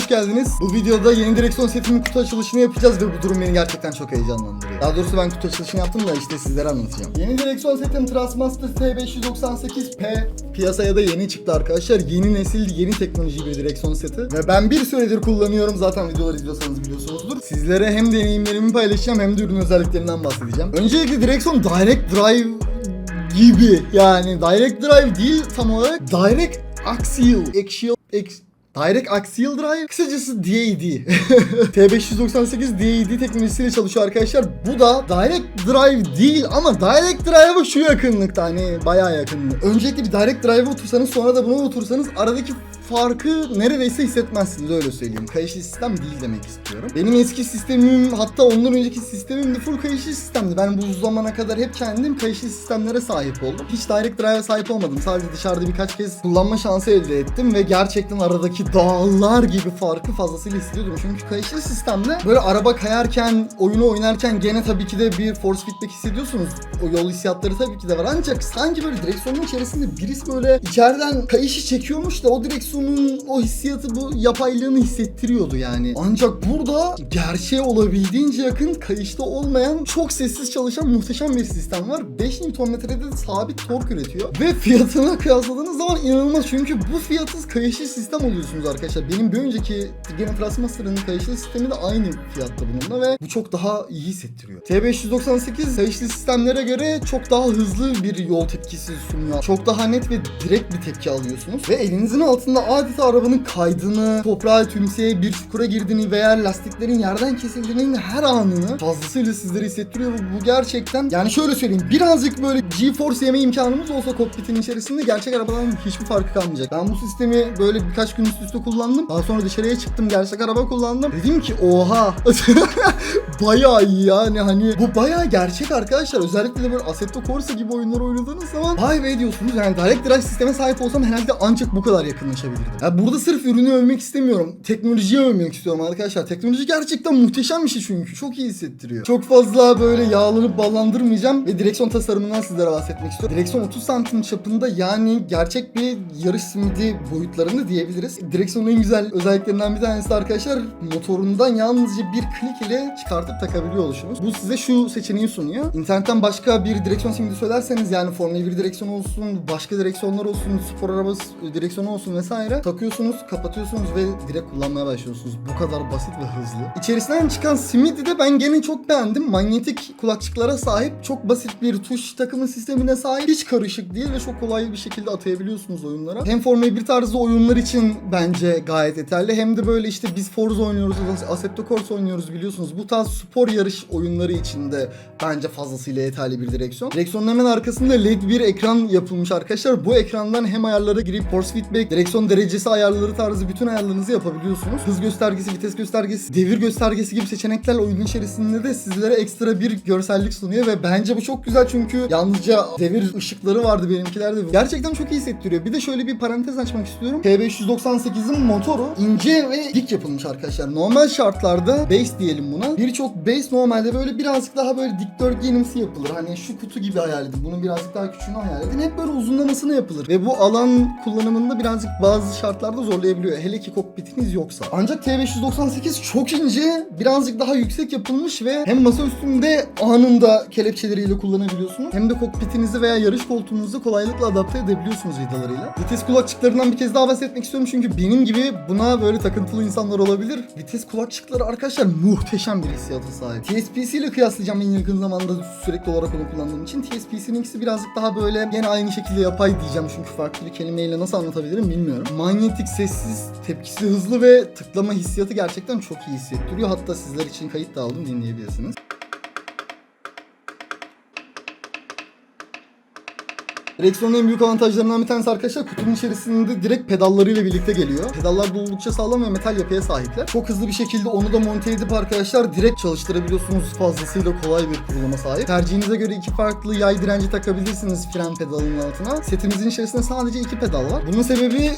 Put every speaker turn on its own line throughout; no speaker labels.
hoş geldiniz. Bu videoda yeni direksiyon setimin kutu açılışını yapacağız ve bu durum beni gerçekten çok heyecanlandırıyor. Daha doğrusu ben kutu açılışını yaptım da işte sizlere anlatacağım. Yeni direksiyon setim Trustmaster T598P piyasaya da yeni çıktı arkadaşlar. Yeni nesil, yeni teknoloji bir direksiyon seti. Ve ben bir süredir kullanıyorum. Zaten videoları izliyorsanız biliyorsunuzdur. Sizlere hem deneyimlerimi paylaşacağım hem de ürün özelliklerinden bahsedeceğim. Öncelikle direksiyon Direct Drive gibi yani Direct Drive değil tam olarak Direct Axial Axial Ex- Direct Axial Drive kısacası DAD T598 DAD teknolojisiyle çalışıyor arkadaşlar. Bu da Direct Drive değil ama Direct Drive'a şu yakınlıkta hani bayağı yakın Öncelikle bir Direct Drive'a otursanız sonra da buna otursanız aradaki farkı neredeyse hissetmezsiniz öyle söyleyeyim. Kayışlı sistem değil demek istiyorum. Benim eski sistemim hatta ondan önceki sistemim de full kayışlı sistemdi. Ben bu zamana kadar hep kendim kayışlı sistemlere sahip oldum. Hiç direct drive'a sahip olmadım. Sadece dışarıda birkaç kez kullanma şansı elde ettim ve gerçekten aradaki dağlar gibi farkı fazlasıyla hissediyordum. Çünkü kayışlı sistemde böyle araba kayarken, oyunu oynarken gene tabii ki de bir force feedback hissediyorsunuz. O yol hissiyatları tabii ki de var. Ancak sanki böyle direksiyonun içerisinde birisi böyle içeriden kayışı çekiyormuş da o direksiyonun o hissiyatı bu yapaylığını hissettiriyordu yani. Ancak burada gerçeğe olabildiğince yakın kayışta olmayan çok sessiz çalışan muhteşem bir sistem var. 5 Nm'de de sabit tork üretiyor. Ve fiyatına kıyasladığınız zaman inanılmaz çünkü bu fiyatsız kayışlı sistem oluyorsunuz arkadaşlar. Benim bir önceki gene Trustmaster'ın kayışlı sistemi de aynı fiyatta bununla ve bu çok daha iyi hissettiriyor. T598 kayışlı sistemlere göre çok daha hızlı bir yol tepkisi sunuyor. Çok daha net ve direkt bir tepki alıyorsunuz. Ve elinizin altında adeta arabanın kaydığını, toprağa tümseye bir çukura girdiğini veya lastiklerin yerden kesildiğinin her anını fazlasıyla sizlere hissettiriyor. Bu gerçekten yani şöyle söyleyeyim birazcık böyle GeForce yeme imkanımız olsa kokpitin içerisinde gerçek arabadan hiçbir farkı kalmayacak. Ben bu sistemi böyle birkaç gün üst üste kullandım. Daha sonra dışarıya çıktım gerçek araba kullandım. Dedim ki oha bayağı iyi yani hani bu bayağı gerçek arkadaşlar. Özellikle de böyle Assetto Corsa gibi oyunlar oynadığınız zaman vay be diyorsunuz. Yani Direct Drive sisteme sahip olsam herhalde ancak bu kadar Ya burada sırf ürünü övmek istemiyorum. Teknolojiyi övmek istiyorum arkadaşlar. Teknoloji gerçekten muhteşem bir şey çünkü. Çok iyi hissettiriyor. Çok fazla böyle yağlanıp ballandırmayacağım ve direksiyon tasarımından sizlere bahsetmek istiyorum. Direksiyon 30 santim çapında yani gerçek bir yarış simidi boyutlarında diyebiliriz. Direksiyonun en güzel özelliklerinden bir tanesi arkadaşlar motorundan yalnızca bir klik ile çıkartıp takabiliyor oluşunuz. Bu size şu seçeneği sunuyor. İnternetten başka bir direksiyon simidi söylerseniz yani Formula 1 direksiyonu olsun, başka direksiyonlar olsun, spor arabası direksiyonu olsun vesaire takıyorsunuz, kapatıyorsunuz ve direkt kullanmaya başlıyorsunuz. Bu kadar basit ve hızlı. İçerisinden çıkan simidi de ben gene çok beğendim. Manyetik kulakçıklara sahip, çok basit bir tuş takımı sistemine sahip. Hiç karışık değil ve çok kolay bir şekilde atayabiliyorsunuz oyunlara. Hem Formula 1 tarzı oyunlar için bence gayet yeterli. Hem de böyle işte biz Forza oynuyoruz, Assetto Corsa oynuyoruz biliyorsunuz. Bu tarz spor yarış oyunları için de bence fazlasıyla yeterli bir direksiyon. Direksiyonun hemen arkasında LED bir ekran yapılmış arkadaşlar. Bu ekrandan hem ayarlara girip force feedback, direksiyon derecesi ayarları tarzı bütün ayarlarınızı yapabiliyorsunuz. Hız göstergesi, vites göstergesi, devir göstergesi gibi seçenekler oyunun içerisinde de sizlere ekstra bir görsellik sunuyor ve bence bu çok güzel çünkü yalnızca devir ışıkları vardı benimkilerde. Gerçekten çok iyi hissettiriyor. Bir de şöyle bir parantez açmak istiyorum. T598'in motoru ince ve dik yapılmış arkadaşlar. Normal şartlarda base diyelim buna. Birçok base normalde böyle birazcık daha böyle dikdörtgenimsi yapılır. Hani şu kutu gibi hayal edin. Bunun birazcık daha küçüğünü hayal edin. Hep böyle uzunlamasını yapılır. Ve bu alan kullanımında birazcık bazı şartlarda zorlayabiliyor. Hele ki kokpitiniz yoksa. Ancak T598 çok ince, birazcık daha yüksek yapılmış ve hem masa üstünde anında kelepçeleriyle kullanabiliyorsunuz. Hem de kokpitinizi veya yarış koltuğunuzu kolaylıkla adapte edebiliyorsunuz vidalarıyla. Vites kulakçıklarından bir kez daha bahsetmek istiyorum çünkü benim gibi buna böyle takıntılı insanlar olabilir. Vites kulakçıkları arkadaşlar muhteşem bir hissiyata sahip. TSPC ile kıyaslayacağım en yakın zamanda sürekli olarak onu kullandığım için. TSPC'nin ikisi birazcık daha böyle gene aynı şekilde yapay diyeceğim çünkü farklı bir kelimeyle nasıl anlatabilirim bilmiyorum. Manyetik, sessiz, tepkisi hızlı ve tıklama hissiyatı gerçekten çok iyi hissettiriyor. Hatta sizler için kayıt da aldım dinleyebilirsiniz. Direksiyonun en büyük avantajlarından bir tanesi arkadaşlar kutunun içerisinde direkt pedallarıyla birlikte geliyor. Pedallar da oldukça sağlam ve metal yapıya sahipler. Çok hızlı bir şekilde onu da monte edip arkadaşlar direkt çalıştırabiliyorsunuz. Fazlasıyla kolay bir kuruluma sahip. Tercihinize göre iki farklı yay direnci takabilirsiniz fren pedalının altına. Setimizin içerisinde sadece iki pedal var. Bunun sebebi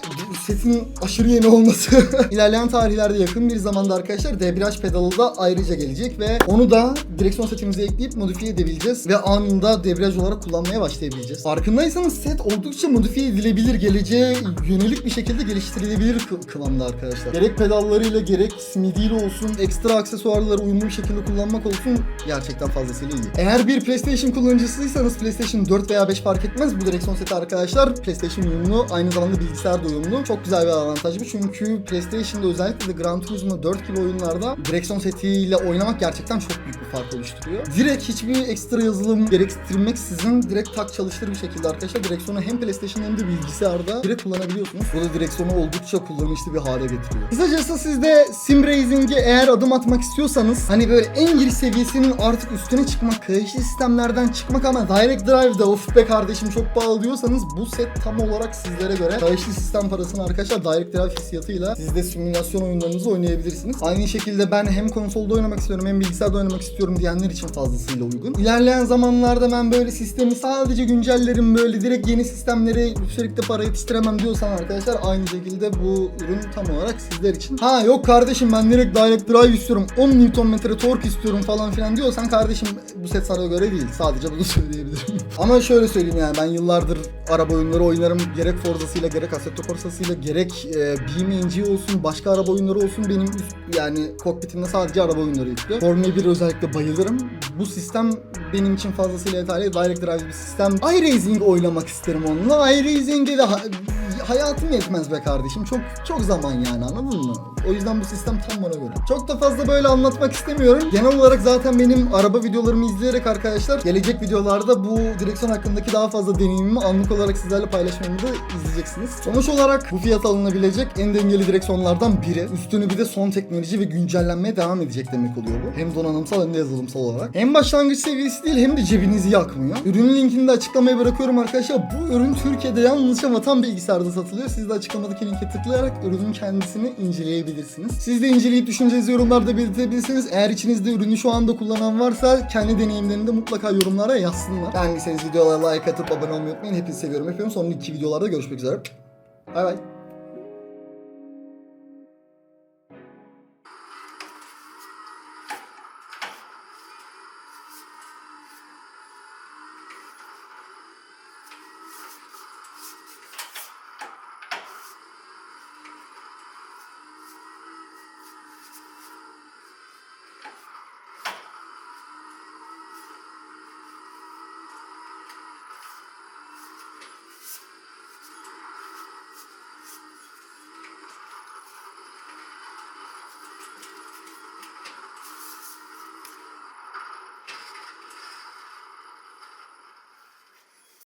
setin aşırı yeni olması. İlerleyen tarihlerde yakın bir zamanda arkadaşlar debriyaj pedalı da ayrıca gelecek ve onu da direksiyon setimize ekleyip modifiye edebileceğiz ve anında debriyaj olarak kullanmaya başlayabileceğiz. Farkındaysanız farkındaysanız set oldukça modifiye edilebilir, geleceğe yönelik bir şekilde geliştirilebilir kı- kıvamda arkadaşlar. Gerek pedallarıyla gerek smidiyle olsun, ekstra aksesuarları uyumlu bir şekilde kullanmak olsun gerçekten fazlasıyla iyi. Eğer bir PlayStation kullanıcısıysanız PlayStation 4 veya 5 fark etmez bu direksiyon seti arkadaşlar PlayStation uyumlu, aynı zamanda bilgisayar da uyumlu. Çok güzel bir avantaj bu çünkü PlayStation'da özellikle de Gran Turismo 4 gibi oyunlarda direksiyon setiyle oynamak gerçekten çok büyük bir fark oluşturuyor. Direkt hiçbir ekstra yazılım gerektirmeksizin direkt tak çalıştır bir şekilde direksiyonu hem PlayStation hem de bilgisayarda direkt kullanabiliyorsunuz. Bu da direksiyonu oldukça kullanışlı bir hale getiriyor. Kısacası siz de Sim Racing'e eğer adım atmak istiyorsanız hani böyle en giriş seviyesinin artık üstüne çıkmak, kayışlı sistemlerden çıkmak ama Direct Drive'da of be kardeşim çok pahalı diyorsanız bu set tam olarak sizlere göre kayışlı sistem parasını arkadaşlar Direct Drive hissiyatıyla siz de simülasyon oyunlarınızı oynayabilirsiniz. Aynı şekilde ben hem konsolda oynamak istiyorum hem bilgisayarda oynamak istiyorum diyenler için fazlasıyla uygun. İlerleyen zamanlarda ben böyle sistemi sadece güncellerim böyle direkt yeni sistemleri sürekli para yetiştiremem diyorsan arkadaşlar aynı şekilde bu ürün tam olarak sizler için. Ha yok kardeşim ben direkt Direct Drive istiyorum 10 Nm tork istiyorum falan filan diyorsan kardeşim bu set sana göre değil. Sadece bunu söyleyebilirim. Ama şöyle söyleyeyim yani ben yıllardır araba oyunları oynarım. Gerek Forza'sıyla gerek Assetto Corsa'sıyla gerek e, BeamNG olsun başka araba oyunları olsun benim üst, yani kokpitimde sadece araba oyunları yüklü. Formula 1 özellikle bayılırım. Bu sistem benim için fazlasıyla yeterli. Direct Drive bir sistem. iRacing oynamak isterim onunla. iRacing'e de ha- hayatım yetmez be kardeşim. Çok çok zaman yani anladın mı? O yüzden bu sistem tam bana göre. Çok da fazla böyle anlatmak istemiyorum. Genel olarak zaten benim araba videolarımı izleyerek arkadaşlar gelecek videolarda bu direksiyon hakkındaki daha fazla deneyimimi anlık olarak sizlerle paylaşmamı da izleyeceksiniz. Sonuç olarak bu fiyat alınabilecek en dengeli direksiyonlardan biri. Üstünü bir de son teknoloji ve güncellenmeye devam edecek demek oluyor bu. Hem donanımsal hem de yazılımsal olarak. Hem başlangıç seviyesi değil hem de cebinizi yakmıyor. Ürünün linkini de açıklamaya bırakıyorum arkadaşlar. Bu ürün Türkiye'de yalnızca vatan bilgisayarda satılıyor. Siz de açıklamadaki linke tıklayarak ürünün kendisini inceleyebilirsiniz. Siz de inceleyip düşüncenizi yorumlarda belirtebilirsiniz. Eğer içinizde ürünü şu anda kullanan varsa kendi deneyimlerini de mutlaka yorumlara yazsınlar. Beğendiyseniz videolara like atıp abone olmayı unutmayın. Hepinizi seviyorum. Yapıyorum. Sonraki videolarda görüşmek üzere. Bay bay.